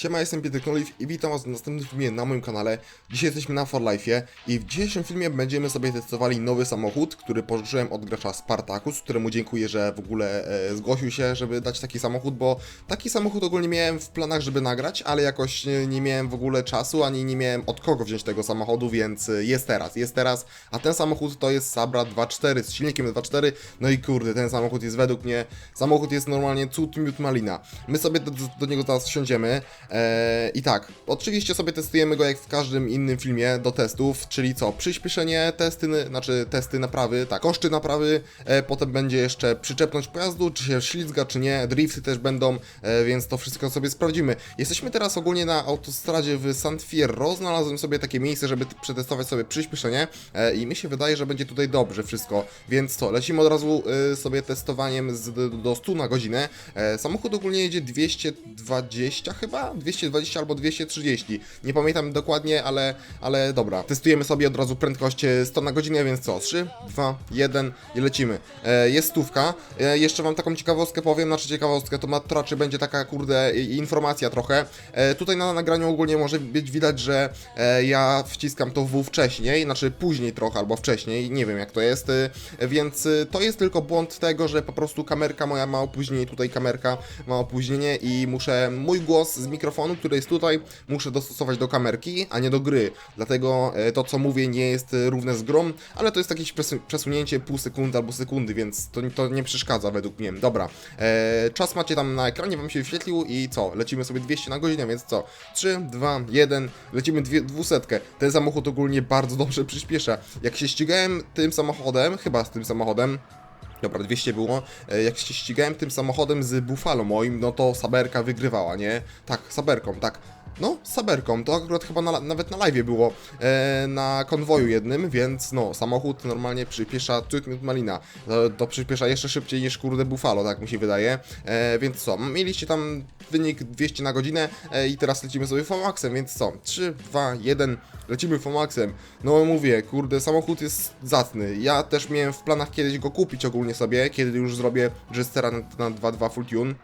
Siema, jestem Pieter Knoliw i witam was w następnym filmie na moim kanale. Dzisiaj jesteśmy na For Life'ie i w dzisiejszym filmie będziemy sobie testowali nowy samochód, który pożyczyłem od gracza Spartacus, któremu dziękuję, że w ogóle e, zgłosił się, żeby dać taki samochód, bo taki samochód ogólnie miałem w planach, żeby nagrać, ale jakoś nie, nie miałem w ogóle czasu, ani nie miałem od kogo wziąć tego samochodu, więc e, jest teraz, jest teraz, a ten samochód to jest Sabra 2.4 z silnikiem 2.4, no i kurde, ten samochód jest według mnie, samochód jest normalnie cud miód malina. My sobie do, do niego teraz wsiądziemy, Eee, I tak, oczywiście sobie testujemy go jak w każdym innym filmie do testów, czyli co? Przyspieszenie, testy, znaczy testy naprawy, tak, koszty naprawy, e, potem będzie jeszcze przyczepność pojazdu, czy się ślizga, czy nie, drifty też będą, e, więc to wszystko sobie sprawdzimy. Jesteśmy teraz ogólnie na autostradzie w San Fierro, znalazłem sobie takie miejsce, żeby przetestować sobie przyspieszenie e, i mi się wydaje, że będzie tutaj dobrze wszystko, więc co, lecimy od razu e, sobie testowaniem z, do 100 na godzinę. E, samochód ogólnie jedzie 220 chyba? 220 albo 230. Nie pamiętam dokładnie, ale, ale dobra. Testujemy sobie od razu prędkość e, 100 na godzinę, więc co? 3, 2, 1 i lecimy. E, jest stówka. E, jeszcze wam taką ciekawostkę powiem, znaczy ciekawostkę, to ma, to raczej będzie taka kurde informacja trochę. E, tutaj na nagraniu ogólnie może być widać, że e, ja wciskam to W wcześniej, znaczy później trochę albo wcześniej, nie wiem jak to jest, e, więc e, to jest tylko błąd tego, że po prostu kamerka moja ma opóźnienie, tutaj kamerka ma opóźnienie i muszę mój głos z mikrofonu, który jest tutaj, muszę dostosować do kamerki, a nie do gry. Dlatego e, to, co mówię, nie jest e, równe z grą, ale to jest jakieś przesu- przesunięcie pół sekundy albo sekundy, więc to, to nie przeszkadza według mnie. Dobra, e, czas macie tam na ekranie, wam się wyświetlił i co? Lecimy sobie 200 na godzinę, więc co? 3, 2, 1, lecimy dwie, dwusetkę. Ten samochód ogólnie bardzo dobrze przyspiesza. Jak się ścigałem tym samochodem, chyba z tym samochodem, Dobra, 200 było. E, Jak się ścigałem tym samochodem z Buffalo moim, no to Saberka wygrywała, nie? Tak, Saberką, tak. No, Saberką, to akurat chyba na, nawet na live było e, na konwoju jednym, więc no, samochód normalnie przyspiesza minut malina. To, to przyspiesza jeszcze szybciej niż kurde Buffalo, tak mi się wydaje. E, więc co, mieliście tam wynik 200 na godzinę e, i teraz lecimy sobie Fomaxem, więc co, 3, 2, 1, lecimy Fomaxem. No mówię, kurde, samochód jest zacny. Ja też miałem w planach kiedyś go kupić ogólnie sobie, kiedy już zrobię Jestera na, na 2.2 Full Tune.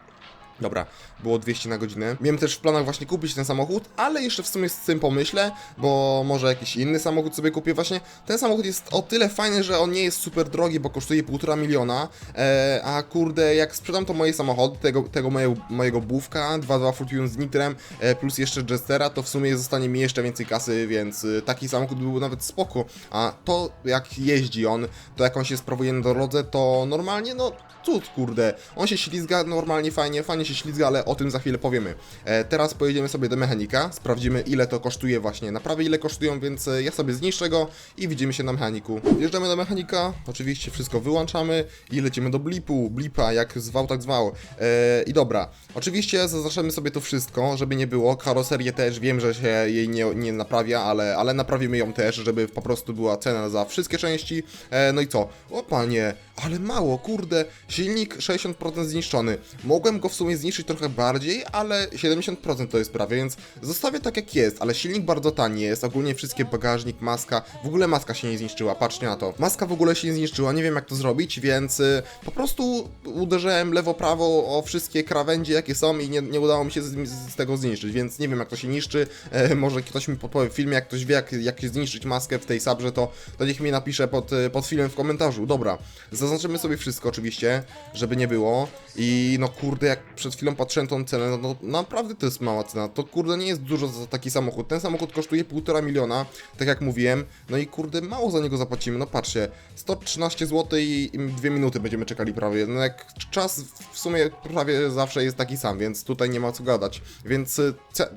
Dobra, było 200 na godzinę. Miałem też w planach właśnie kupić ten samochód, ale jeszcze w sumie z tym pomyślę, bo może jakiś inny samochód sobie kupię właśnie. Ten samochód jest o tyle fajny, że on nie jest super drogi, bo kosztuje 1,5 miliona, e, a kurde, jak sprzedam to moje samochody, tego, tego mojego, mojego Bówka, 2.2 Full Tune z nitrem, e, plus jeszcze Jestera, to w sumie zostanie mi jeszcze więcej kasy, więc e, taki samochód był nawet spoko. A to jak jeździ on, to jak on się sprawuje na drodze, to normalnie, no cud, kurde. On się ślizga normalnie, fajnie, fajnie się ślizga, ale o tym za chwilę powiemy. E, teraz pojedziemy sobie do mechanika, sprawdzimy ile to kosztuje właśnie naprawy, ile kosztują, więc e, ja sobie zniszczę go i widzimy się na mechaniku. Wjeżdżamy do mechanika, oczywiście wszystko wyłączamy i lecimy do blipu, blipa, jak zwał, tak zwał. E, I dobra, oczywiście zaznaczamy sobie to wszystko, żeby nie było, karoserię też, wiem, że się jej nie, nie naprawia, ale, ale naprawimy ją też, żeby po prostu była cena za wszystkie części. E, no i co? O panie, ale mało, kurde, silnik 60% zniszczony. Mogłem go w sumie zniszczyć trochę bardziej, ale 70% to jest prawie, więc zostawię tak jak jest, ale silnik bardzo tani jest, ogólnie wszystkie bagażnik, maska, w ogóle maska się nie zniszczyła, patrzcie na to. Maska w ogóle się nie zniszczyła, nie wiem jak to zrobić, więc y, po prostu uderzyłem lewo-prawo o wszystkie krawędzie jakie są i nie, nie udało mi się z, z tego zniszczyć, więc nie wiem jak to się niszczy, e, może ktoś mi podpowie w filmie, jak ktoś wie jak, jak zniszczyć maskę w tej sabrze, to, to niech mi napisze pod, y, pod filmem w komentarzu. Dobra, zaznaczymy sobie wszystko oczywiście, żeby nie było. I no kurde, jak przed chwilą patrzyłem tą cenę, no, no naprawdę to jest mała cena, to kurde nie jest dużo za taki samochód, ten samochód kosztuje 1,5 miliona, tak jak mówiłem, no i kurde mało za niego zapłacimy, no patrzcie, 113 zł i i dwie minuty będziemy czekali prawie, no jak czas w sumie prawie zawsze jest taki sam, więc tutaj nie ma co gadać, więc y,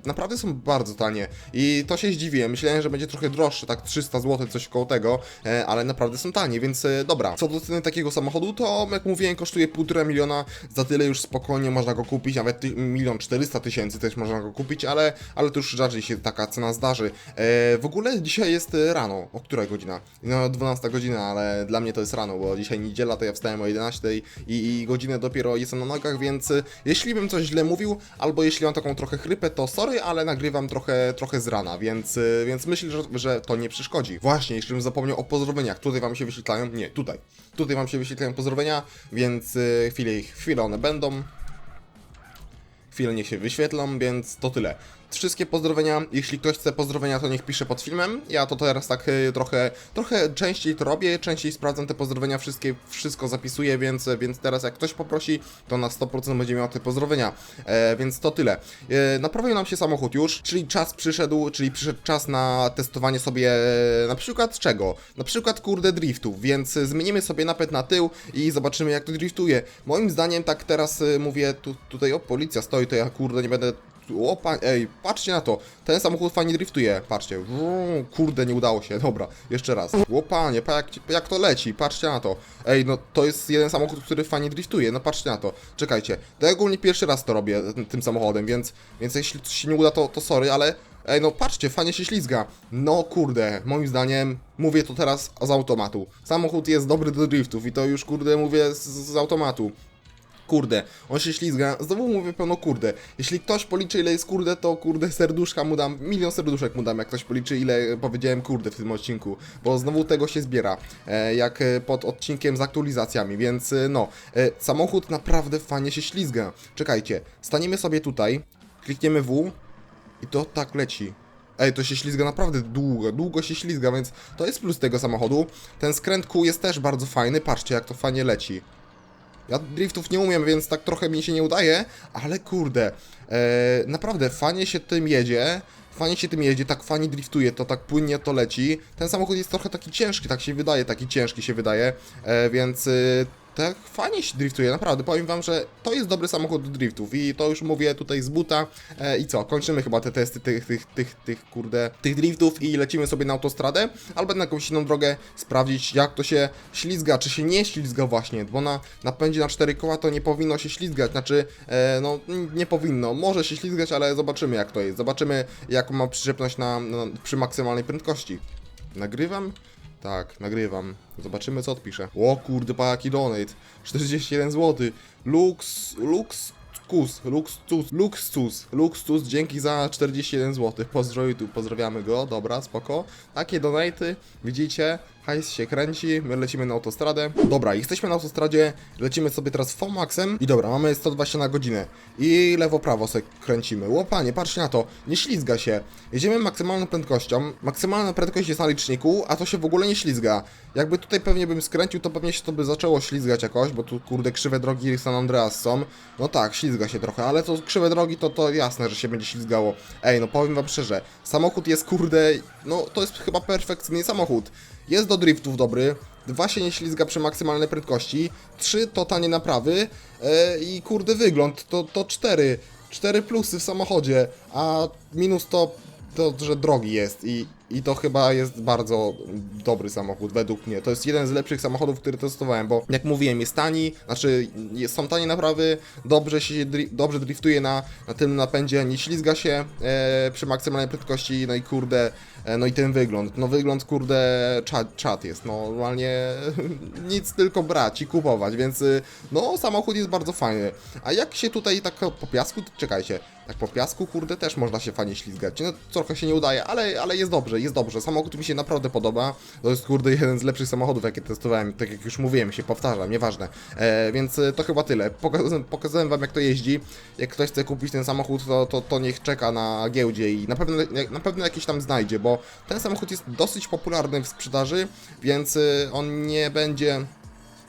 naprawdę są bardzo tanie. I to się zdziwiłem, myślałem, że będzie trochę droższe, tak 300 zł, coś koło tego, e, ale naprawdę są tanie, więc e, dobra, co do ceny takiego samochodu, to jak mówiłem, kosztuje 1,5 miliona, za tyle już spokojnie można go kupić, nawet milion 400 tysięcy też można go kupić, ale, ale to już rzadziej się taka cena zdarzy. E, w ogóle dzisiaj jest e, rano, o której godzina? No 12 godzina, ale dla mnie to jest rano, bo dzisiaj niedziela, to ja wstałem o 11 i, i godzinę dopiero jestem na nogach, więc e, jeśli bym coś źle mówił, albo jeśli mam taką trochę chrypę, to sorry, ale nagrywam trochę, trochę z rana, więc, e, więc myślę, że, że to nie przeszkodzi. Właśnie, jeszcze bym zapomniał o pozdrowieniach, tutaj wam się wyświetlają, nie, tutaj, tutaj wam się wyświetlają pozdrowienia, więc e, chwilę, chwilę one będą. chwilę niech się wyświetlą, więc to tyle. Wszystkie pozdrowienia, jeśli ktoś chce pozdrowienia, to niech pisze pod filmem. Ja to teraz tak y, trochę, trochę częściej to robię, częściej sprawdzam te pozdrowienia, wszystkie, wszystko zapisuję, więc, więc teraz jak ktoś poprosi, to na 100% będzie miał te pozdrowienia. E, więc to tyle. E, naprawił nam się samochód już, czyli czas przyszedł, czyli przyszedł czas na testowanie sobie e, na przykład czego? Na przykład kurde driftów, więc zmienimy sobie napęd na tył i zobaczymy jak to driftuje. Moim zdaniem tak teraz e, mówię, tu, tutaj o policja stoi, to ja kurde nie będę o, pa, ej, patrzcie na to. Ten samochód fajnie driftuje. Patrzcie. Kurde, nie udało się. Dobra, jeszcze raz. O, panie, pa, jak, jak to leci. Patrzcie na to. Ej, no to jest jeden samochód, który fajnie driftuje. No patrzcie na to. Czekajcie. To ja ogólnie pierwszy raz to robię tym, tym samochodem, więc, więc jeśli coś się nie uda, to, to sorry, ale Ej, no patrzcie, fajnie się ślizga. No kurde, moim zdaniem, mówię to teraz z automatu. Samochód jest dobry do driftów i to już kurde mówię z, z automatu. Kurde, on się ślizga, znowu mówię pełno kurde. Jeśli ktoś policzy ile jest kurde, to kurde serduszka mu dam, milion serduszek mu dam, jak ktoś policzy ile powiedziałem kurde w tym odcinku, bo znowu tego się zbiera, e, jak e, pod odcinkiem z aktualizacjami, więc e, no, samochód naprawdę fajnie się ślizga. Czekajcie, staniemy sobie tutaj, klikniemy W i to tak leci. Ej, to się ślizga naprawdę długo, długo się ślizga, więc to jest plus tego samochodu. Ten skręt kół jest też bardzo fajny, patrzcie jak to fajnie leci. Ja driftów nie umiem, więc tak trochę mi się nie udaje, ale kurde, e, naprawdę fajnie się tym jedzie, fajnie się tym jedzie, tak fajnie driftuje, to tak płynnie to leci. Ten samochód jest trochę taki ciężki, tak się wydaje, taki ciężki się wydaje, e, więc e, tak? Fajnie się driftuje, naprawdę, powiem wam, że to jest dobry samochód do driftów i to już mówię tutaj z buta. E, i co, kończymy chyba te testy tych, tych, tych, tych, kurde, tych driftów i lecimy sobie na autostradę, albo na jakąś inną drogę sprawdzić jak to się ślizga, czy się nie ślizga właśnie, bo na napędzie na cztery koła to nie powinno się ślizgać, znaczy, e, no nie powinno, może się ślizgać, ale zobaczymy jak to jest, zobaczymy jaką ma przyczepność na, na, przy maksymalnej prędkości. Nagrywam? Tak, nagrywam. Zobaczymy co odpiszę. O kurde, pa jaki donate. 41 zł. Lux, lux, Kus, Luxus, Luxus, Luxus, dzięki za 41 zł. Pozdro YouTube, pozdrawiamy go, dobra, spoko. Takie donaty, widzicie, hajs się kręci, my lecimy na autostradę. Dobra, jesteśmy na autostradzie, lecimy sobie teraz Fomaxem i dobra, mamy 120 na godzinę. I lewo-prawo sobie kręcimy. Łopanie, patrzcie na to, nie ślizga się. Jedziemy maksymalną prędkością, maksymalna prędkość jest na liczniku, a to się w ogóle nie ślizga. Jakby tutaj pewnie bym skręcił, to pewnie się to by zaczęło ślizgać jakoś, bo tu kurde krzywe drogi San Andreas są. No tak, ślizga się trochę, ale to krzywe drogi to, to jasne, że się będzie ślizgało. Ej, no powiem wam szczerze, samochód jest kurde, no to jest chyba perfekcyjny samochód. Jest do driftów dobry, dwa się nie ślizga przy maksymalnej prędkości, trzy to tanie naprawy e, i kurde wygląd, to, to cztery. Cztery plusy w samochodzie, a minus to, to że drogi jest i, i to chyba jest bardzo dobry samochód według mnie. To jest jeden z lepszych samochodów, który testowałem, bo jak mówiłem, jest tani, znaczy jest, są tanie naprawy, dobrze się dri dobrze driftuje na, na tym napędzie, nie ślizga się e, przy maksymalnej prędkości, no i kurde, e, no i ten wygląd. No wygląd kurde czat, jest, no normalnie nic tylko brać i kupować, więc y, no samochód jest bardzo fajny. A jak się tutaj tak po piasku, czekajcie, tak po piasku kurde też można się fajnie ślizgać. No trochę się nie udaje, ale, ale jest dobrze, jest dobrze. Samochód mi się naprawdę podoba. To jest kurde jeden z lepszych samochodów, jakie testowałem. Tak jak już mówiłem, się powtarzam, nieważne. E, więc e, to chyba tyle. Pokazałem, pokazałem wam jak to jeździ. Jak ktoś chce kupić ten samochód, to, to, to niech czeka na giełdzie i na pewno, na pewno jakiś tam znajdzie, bo ten samochód jest dosyć popularny w sprzedaży, więc e, on nie będzie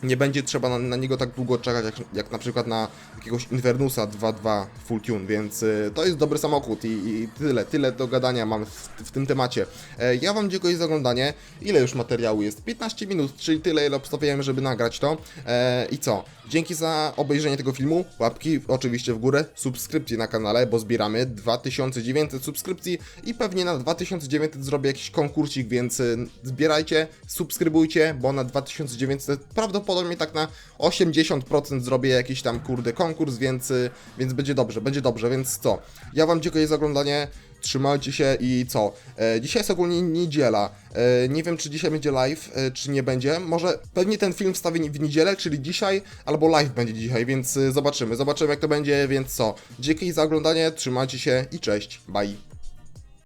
nie będzie trzeba na, na niego tak długo czekać, jak, jak na przykład na jakiegoś Invernusa 2.2 Full Tune, więc y, to jest dobry samochód i, i tyle, tyle do gadania mam w, w tym temacie. E, ja Wam dziękuję za oglądanie. Ile już materiału jest? 15 minut, czyli tyle, ile obstawiałem, żeby nagrać to. E, I co? Dzięki za obejrzenie tego filmu, łapki oczywiście w górę, subskrypcje na kanale, bo zbieramy 2900 subskrypcji i pewnie na 2900 zrobię jakiś konkursik, więc y, zbierajcie, subskrybujcie, bo na 2900 prawdopodobnie tak na 80% zrobię jakiś tam kurde konkurs, więc, y, więc będzie dobrze, będzie dobrze, więc co? Ja Wam dziękuję za oglądanie. Trzymajcie się i co? E, dzisiaj jest ogólnie niedziela. E, nie wiem, czy dzisiaj będzie live, e, czy nie będzie. Może pewnie ten film wstawię w niedzielę, czyli dzisiaj, albo live będzie dzisiaj, więc e, zobaczymy. Zobaczymy, jak to będzie, więc co? Dzięki za oglądanie, trzymajcie się i cześć. Bye.